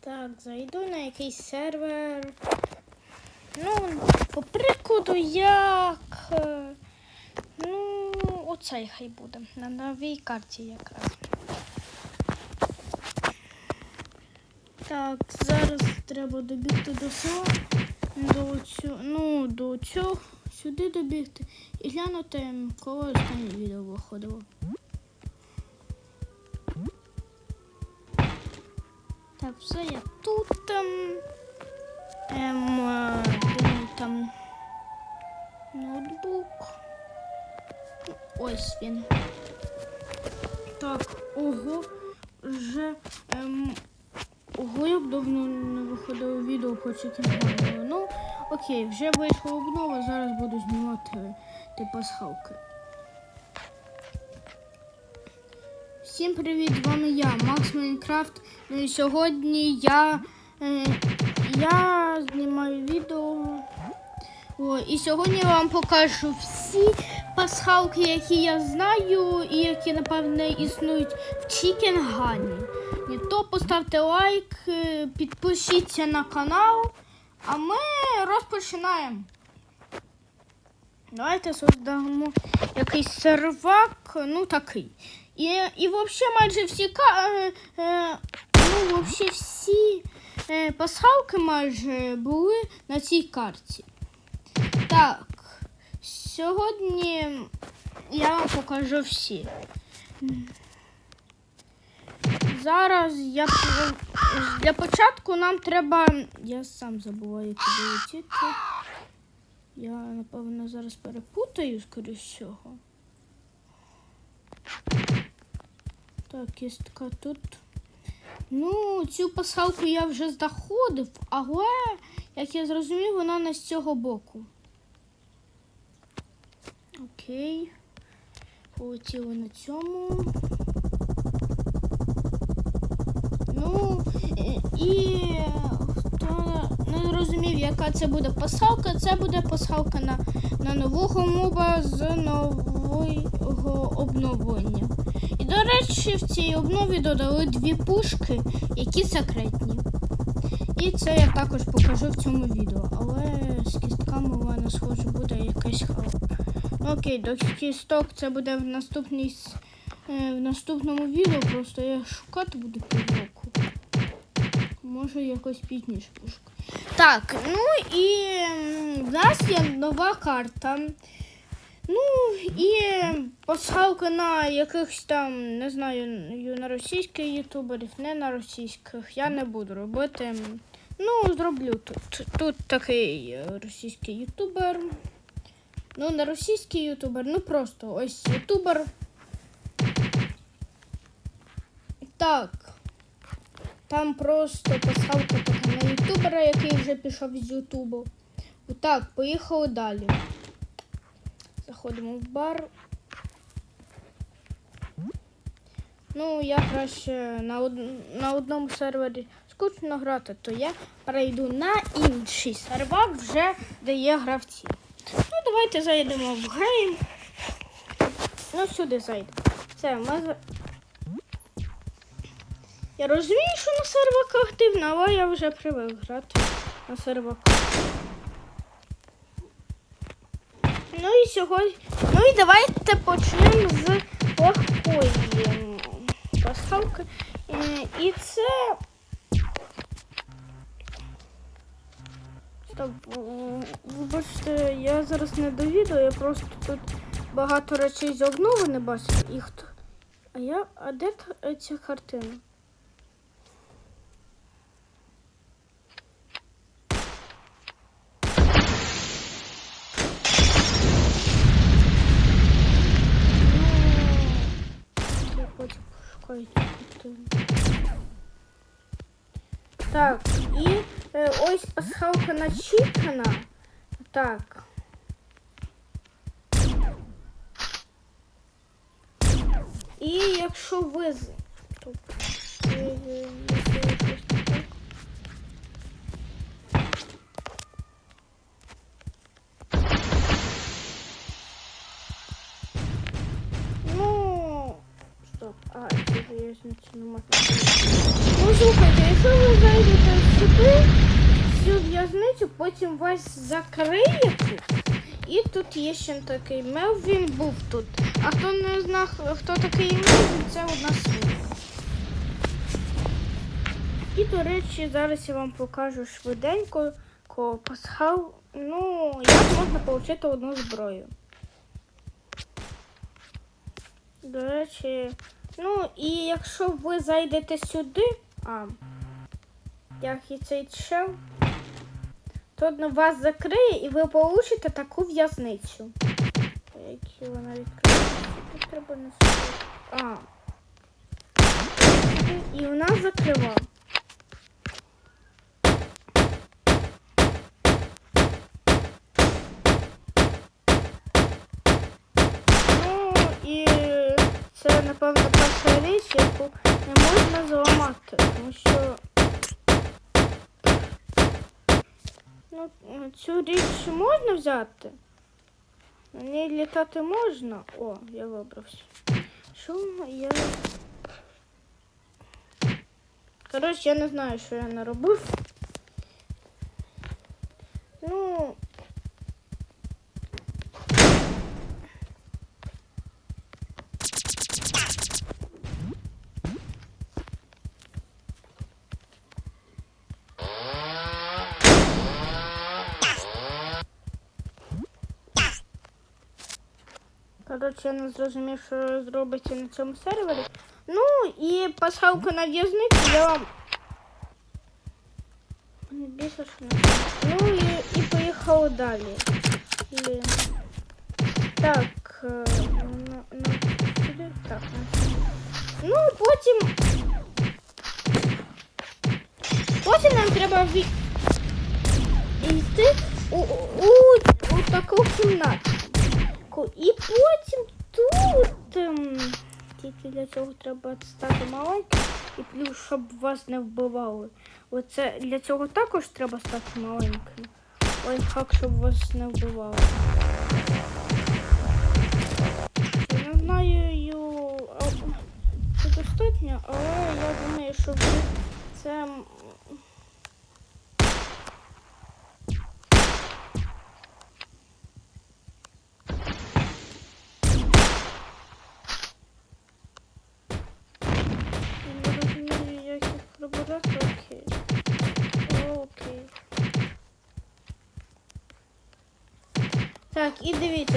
Так, зайду на якийсь сервер. Ну, по прикладу, як. е, Ну, оцей хай буде. На новій карті якраз. Так, зараз треба добігти до села. До цю, ну, до цього, сюди добігти і глянути, коли останнє відео виходило. Все я тут. Ем, ем, е, там ноутбук. Ось він. Так, ого, вже ем, ого, як давно не виходило відео по Чікінгону. Ну, окей, вже вийшла обнова, зараз буду знімати ті пасхалки. Всім привіт, з вами я, Макс Майнкрафт. Ну сьогодні я, е, я знімаю відео. О, і сьогодні я вам покажу всі пасхалки, які я знаю і які, напевне, існують в Чікенгані. То поставте лайк, е, підпишіться на канал, а ми розпочинаємо. Давайте создамо якийсь сервак, ну такий. І, і взагалі майже всі ну, вообще всі е, пасхалки майже були на цій карті. Так, сьогодні я вам покажу всі. Зараз я для початку нам треба. Я сам забуваю куди летіти. Я, напевно, зараз перепутаю, скоріш всього. Так, кістка тут. Ну, цю пасхалку я вже знаходив, але, як я зрозумів, вона не з цього боку. Окей. Полетіли на цьому. Ну, і хто не зрозумів, яка це буде пасхалка, це буде пасхалка на, на нового моба з нового обновлення. До речі, в цій обнові додали дві пушки, які секретні. І це я також покажу в цьому відео. Але з кістками у мене схоже буде якась халка. Ну окей, до кісток це буде в наступній е, в наступному відео, просто я шукати буду півроку. Може якось пізніше пошукаю. Так, ну і в нас є нова карта. Ну і пасхалка на якихось там, не знаю, на російських ютуберів, не на російських. Я не буду робити. Ну, зроблю тут. Тут такий е, російський ютубер. Ну, не російський ютубер, ну просто ось ютубер. Так. Там просто пасхалка на ютубера, який вже пішов з ютубу. Так, поїхали далі. Заходимо в бар. Ну, я краще на, од... на одному сервері скучно грати, то я перейду на інший сервак, вже де є гравці. Ну, давайте зайдемо в гейм. Ну, сюди зайдемо. Все, ми. Я розумію, що на серваках дивно, але я вже привик грати на серваках. Ну і сьогодні. Ну і давайте почнемо з легкої м, пасхалки. Е, І це. Стоп, м, вибачте, я зараз не до відео, я просто тут багато речей з обнови не бачу. І хто. А я. А де ця картина? Я потім пошукаю цю картину. Так, і е, ось пасхалка начитана. Так. І якщо ви з- А, це не можу. Ну, Послухайте, якщо ви зайдете сюди, в цю в'язницю, потім вас закриють. І тут є ще такий Мелвін був тут. А хто не знав, хто такий Мелвін, це у нас. І, до речі, зараз я вам покажу швиденько ко пасхал. Ну, як можна отримати одну зброю. До речі, ну і якщо ви зайдете сюди, а як і цей чел, то вас закриє і ви получите таку в'язницю. Які вона не. А. І вона закрива. Ну і це, напевно, перша річ, яку не можна зламати, тому що ну, цю річ можна взяти. На ній літати можна. О, я вибрався. Що я. Коротше, я не знаю, що я наробив. Ну. Коротше, я не зрозумів, що зробиться на цьому сервері. Ну і пасхалка на в'язницю я вам. Не більше що не знаю. Ну і, і поїхали далі. Блін. Так, е, на, на, сюди. Так, на сюди. Ну, потім. Потім нам треба ві... йти у, у, у, у таку кімнату. І потім тут. ем, Тільки для цього треба стати маленьким і плюс, щоб вас не вбивали. Оце для цього також треба стати маленьким. Лайфхак, щоб вас не вбивали. Я не знаю, це достатньо, але я думаю, що це.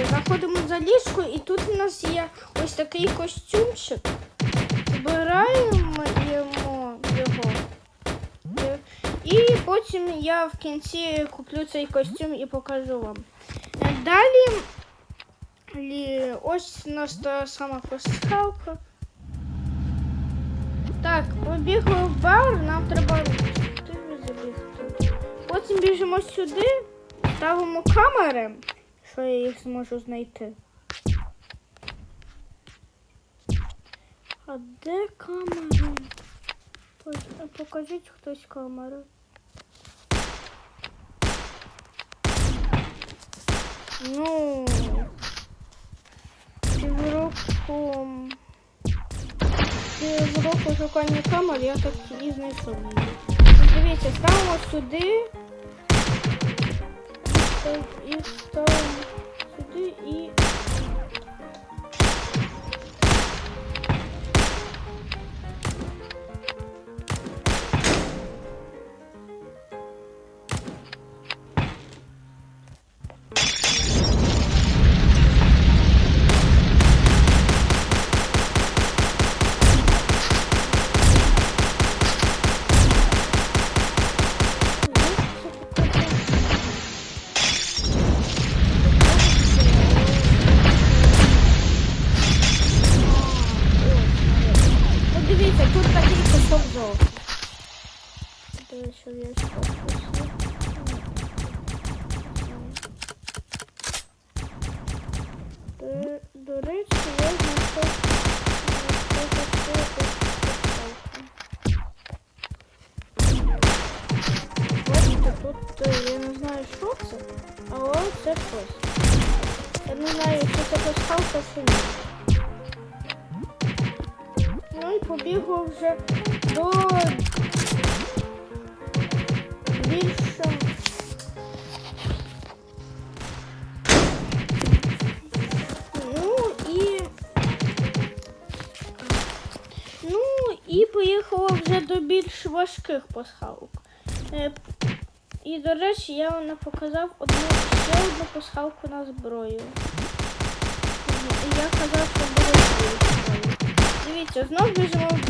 Дивіться, заходимо за ліжко, і тут у нас є ось такий костюмчик. Збираємо його. І потім я в кінці куплю цей костюм і покажу вам. Далі ось у нас та сама пасхалка. Так, побігли в бар, нам треба забігти. Потім біжимо сюди, ставимо камери, що я їх зможу знайти. А де камери? Покажіть хтось камери. Ну, півроку. Півроку шукання камер я так і знайшов. Дивіться, ставимо сюди. І ставимо сюди і. тут е, я не знаю, що це, але це щось. Я не знаю, що це пасхалка чи. Ну і побігла вже до більше. Ну і Ну і поїхала вже до більш важких пасхалок. Е, і, до речі, я вам не показав одну ще одну пасхалку на зброю. І Я казав, що буде дві зброї. Дивіться, знов біжимо в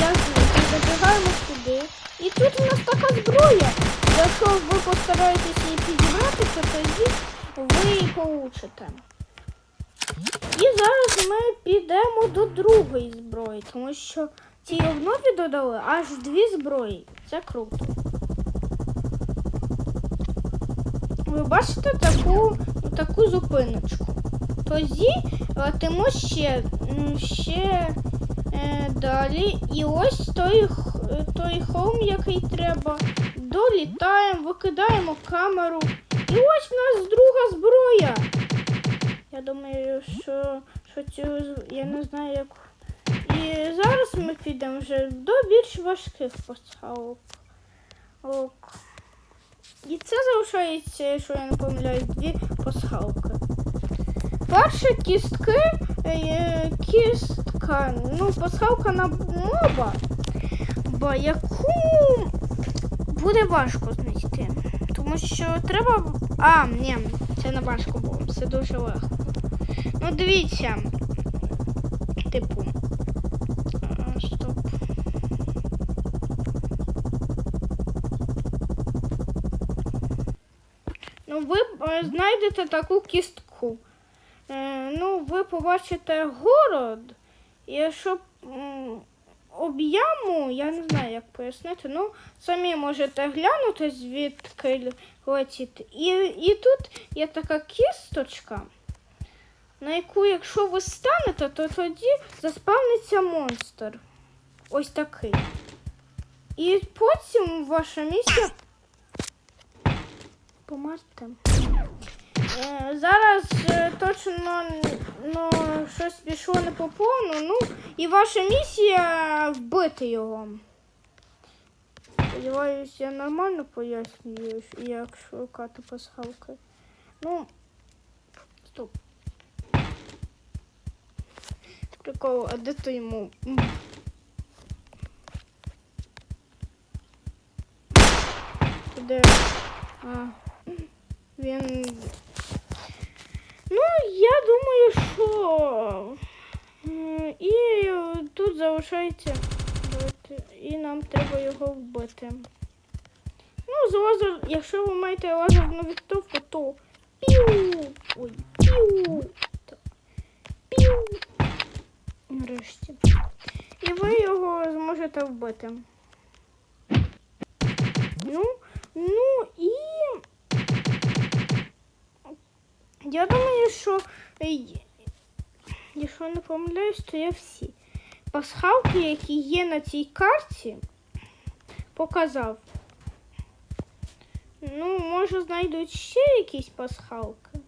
я звідси забігаємо сюди. І тут у нас така зброя. Якщо ви постараєтесь її підібрати, то тоді ви її получите. І зараз ми підемо до другої зброї, тому що цій обнові додали аж дві зброї. Це круто. Ви бачите таку, таку зупиночку. Тоді летимо ще, ще е, далі. І ось той, той холм, який треба. Долітаємо, викидаємо камеру. І ось в нас друга зброя. Я думаю, що, що цю я не знаю як. І зараз ми підемо вже до більш важких пасхалок. Ок. І це залишається, якщо я не помиляюсь, дві пасхалки. Перше кістки, е, кістка, ну, пасхалка на моба, бо яку буде важко знайти. Тому що треба. А, ні, це не важко було, це дуже легко. Ну, дивіться. Типу. А, Стоп. Ну, ви е, знайдете таку кістку. Е, ну, ви побачите город, і щоб м, об яму, я не знаю, як пояснити, ну, самі можете глянути, звідки летіти. І, і тут є така кісточка, на яку, якщо ви станете, то тоді заспавниться монстр. Ось такий. І потім ваша місія. Помарте. Е, Зараз е, точно ну, щось пішло не по повну. Ну, і ваша місія вбити його. Сподіваюсь, я нормально пояснюю, як шукати пасхалки. Ну, стоп. Прикол, а де то йому? Де? А, він. Ну, я думаю, що. І тут залишається. І нам треба його вбити. Ну, з лазер, якщо ви маєте лазерну відтовку, то піу! Ой, піу! Піу! Нарешті. І ви його зможете вбити. Ну, ну і. Я думаю, що якщо не помиляюсь, то я всі пасхалки, які є на цій карті, показав. Ну, може знайдуть ще якісь пасхалки.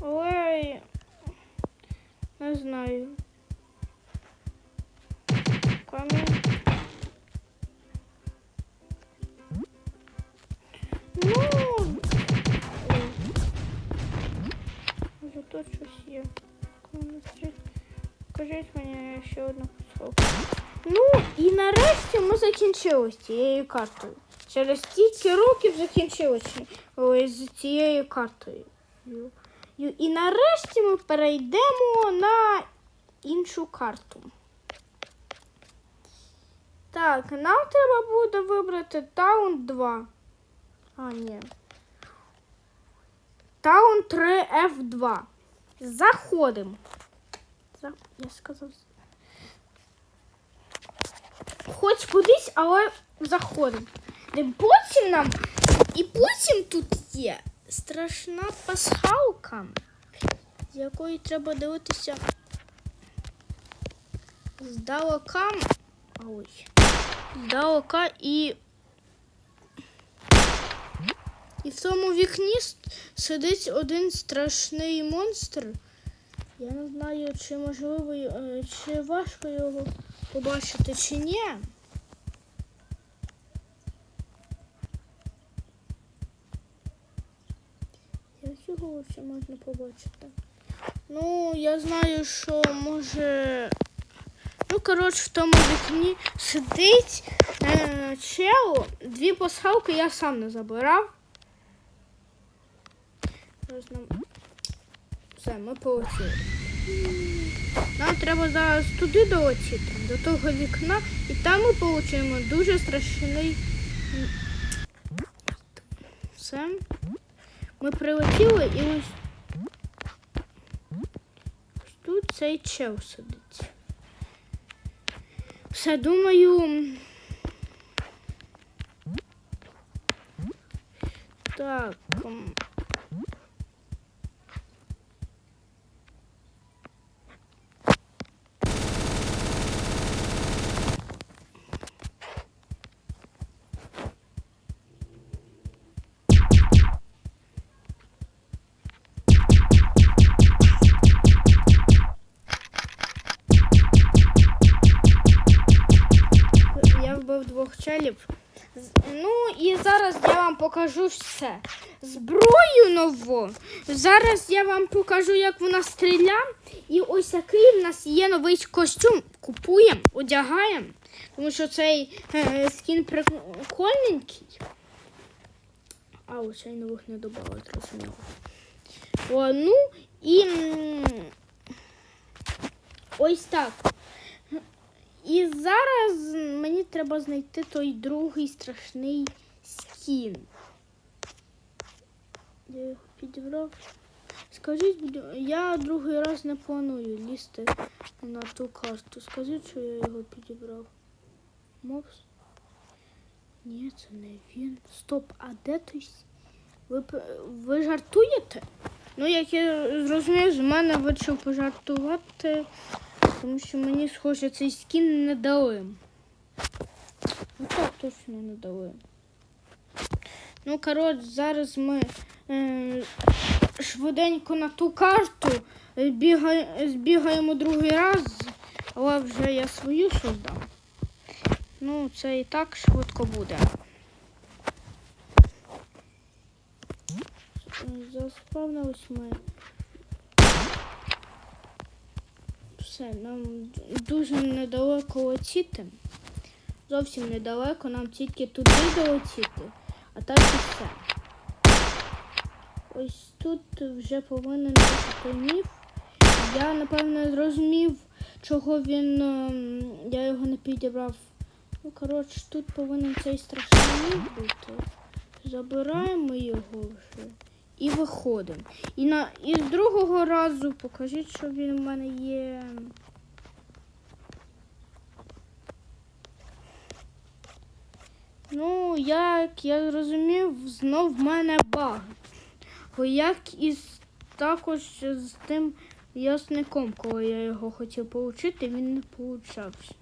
Але не знаю. Камінь. Тут щось є. Скажіть мені ще одну пасхалку. Ну, і нарешті ми закінчили з цією картою. Через стільки років закінчилося ой, з цією картою. І, нарешті ми перейдемо на іншу карту. Так, нам треба буде вибрати Таун 2. А, ні. Таун 3 F2. Заходимо. За... Я сказав. Хоч кудись, але заходимо. Потім нам. І потім тут є страшна пасхалка, з якої треба дивитися здалека. Ой. Здалека і. І в тому вікні сидить один страшний монстр. Я не знаю, чи можливо, е, чи важко його побачити, чи ні. Як його взагалі можна побачити? Ну, я знаю, що може. Ну, коротше, в тому вікні сидить е, чел. Дві пасхалки я сам не забирав. Зараз нам... Все, ми полетіли. Нам треба зараз туди долетіти, до того вікна, і там ми отримаємо дуже страшний. Все. Ми прилетіли і ось. Ось тут цей чел сидить. Все, думаю. Так. Покажу все. Зброю нову. Зараз я вам покажу, як вона стріляє. І ось який в нас є новий костюм. Купуємо, одягаємо. Тому що цей е, скін прикольненький. А, ось цей нових не додали, зрозуміло. О, ну і ось так. І зараз мені треба знайти той другий страшний скін. Я його підібрав. Скажіть, я другий раз не планую лізти на ту карту. Скажіть, що я його підібрав. Мопс? Ні, це не він. Стоп, а де той? Ви, ви жартуєте? Ну, як я зрозумів, з мене вирішив пожартувати. Тому що мені, схоже, цей скін не дали. Ну так, точно не дали. Ну, коротше, зараз ми швиденько на ту карту бігай, збігаємо другий раз, але вже я свою создав. Ну, це і так швидко буде. Заспавнились ми. Все, нам дуже недалеко летіти. Зовсім недалеко, нам тільки туди долетіти, а так і все. Ось тут вже повинен бути міф. Я напевно зрозумів, чого він. ем, Я його не підібрав. Ну, коротше, тут повинен цей страшний міф бути. Забираємо його вже і виходимо. І, на, і з другого разу покажіть, що він в мене є. Ну, як я зрозумів, знов в мене баг. Як і також з тим ясником, коли я його хотів отримати, він не получався.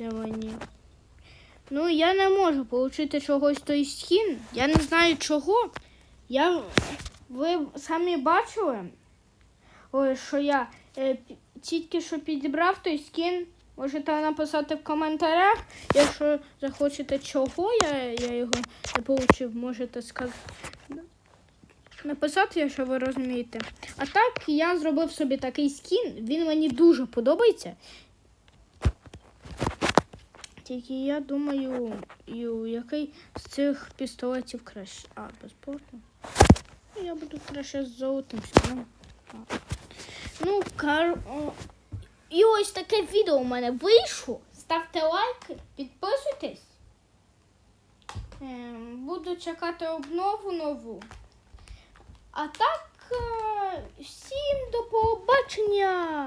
Мені. Ну, я не можу отримати чогось той скін. Я не знаю чого. Я, ви самі бачили, ой, що я е, тільки що підібрав той скін. Можете написати в коментарях. Якщо захочете, чого я, я його не отримав, можете сказати. Написати, якщо ви розумієте. А так я зробив собі такий скін. Він мені дуже подобається. Тільки я думаю, який з цих пістолетів краще. А, безплатно. Ну, Я буду краще з золотим скіном. Ну, кар... І ось таке відео у мене вийшло. Ставте лайки, підписуйтесь. Ем, Буду чекати обнову нову. А так, е, всім до побачення!